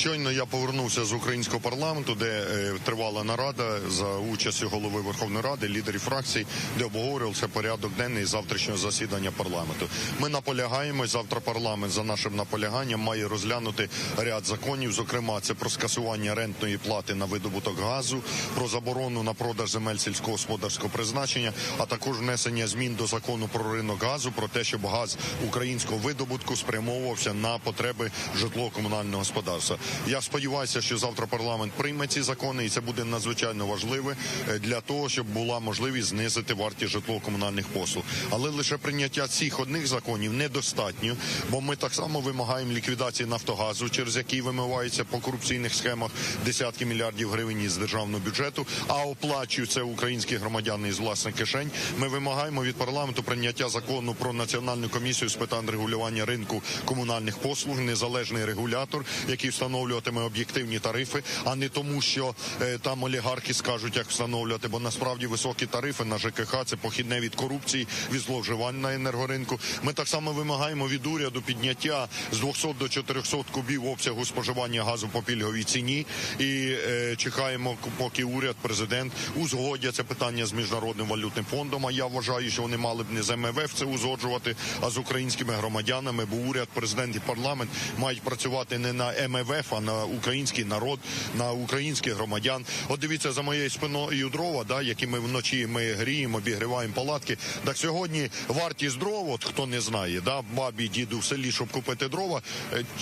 Щойно я повернувся з українського парламенту, де е, тривала нарада за участю голови Верховної Ради, лідерів фракцій, де обговорювався порядок денний завтрашнього засідання парламенту. Ми наполягаємо завтра. Парламент за нашим наполяганням має розглянути ряд законів. Зокрема, це про скасування рентної плати на видобуток газу, про заборону на продаж земель сільськогосподарського призначення, а також внесення змін до закону про ринок газу, про те, щоб газ українського видобутку спрямовувався на потреби житлово-комунального господарства. Я сподіваюся, що завтра парламент прийме ці закони, і це буде надзвичайно важливе е, для того, щоб була можливість знизити вартість житлово-комунальних послуг. Але лише прийняття цих одних законів недостатньо, бо ми так само вимагаємо ліквідації Нафтогазу, через який вимиваються по корупційних схемах десятки мільярдів гривень із державного бюджету, а оплачують це українські громадяни із власних кишень. Ми вимагаємо від парламенту прийняття закону про національну комісію з питань регулювання ринку комунальних послуг, незалежний регулятор, який встановлюватиме об'єктивні тарифи, а не тому, що е, там олігархи скажуть, як встановлювати, бо насправді високі тарифи на ЖКХ це похідне від корупції, від зловживань на енергоринку. Ми так само вимагаємо від уряду підняття з 200 до 400 кубів обсягу споживання газу по пільговій ціні і е, чекаємо, поки уряд, президент узгодять це питання з міжнародним валютним фондом. А я вважаю, що вони мали б не з МВФ це узгоджувати, а з українськими громадянами. Бо уряд, президент і парламент мають працювати не на МВФ, а на український народ, на українських громадян. От дивіться за моєю спиною дрова, да, які ми вночі ми гріємо, обігріваємо палатки. Так сьогодні вартість дров, от хто не знає, да, бабі, діду в селі, щоб купити дрова,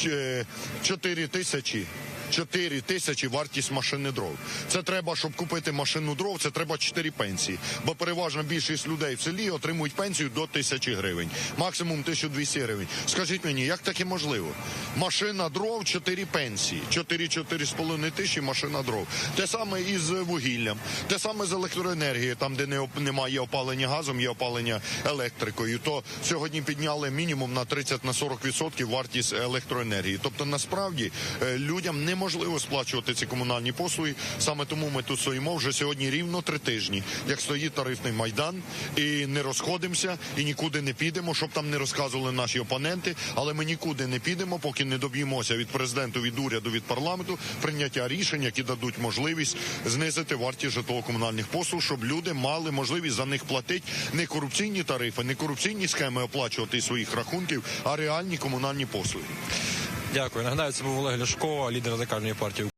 е, 4 тисячі. 4 тисячі вартість машини дров. Це треба, щоб купити машину дров, це треба 4 пенсії. Бо переважна більшість людей в селі отримують пенсію до тисячі гривень, максимум 1200 гривень. Скажіть мені, як таке можливо? Машина дров 4 пенсії, 4-4,5 тисячі машина дров. Те саме із вугіллям, те саме з електроенергією, там де не немає опалення газом, є опалення електрикою. То сьогодні підняли мінімум на 30 на 40% вартість електроенергії. Тобто, насправді е, людям неможливо сплачувати ці комунальні послуги. Саме тому ми тут стоїмо вже сьогодні рівно три тижні, як стоїть тарифний майдан, і не розходимося, і нікуди не підемо, щоб там не розказували наші опоненти. Але ми нікуди не підемо, поки не доб'ємося від президенту, від уряду, від парламенту прийняття рішень, які дадуть можливість знизити вартість житлово-комунальних послуг, щоб люди мали можливість за них платити не корупційні тарифи, не корупційні схеми оплачувати своїх рахунків, а реальні комунальні послуги. Дякую. Нагадаю, це був Олег Ляшко, лідер радикальної партії.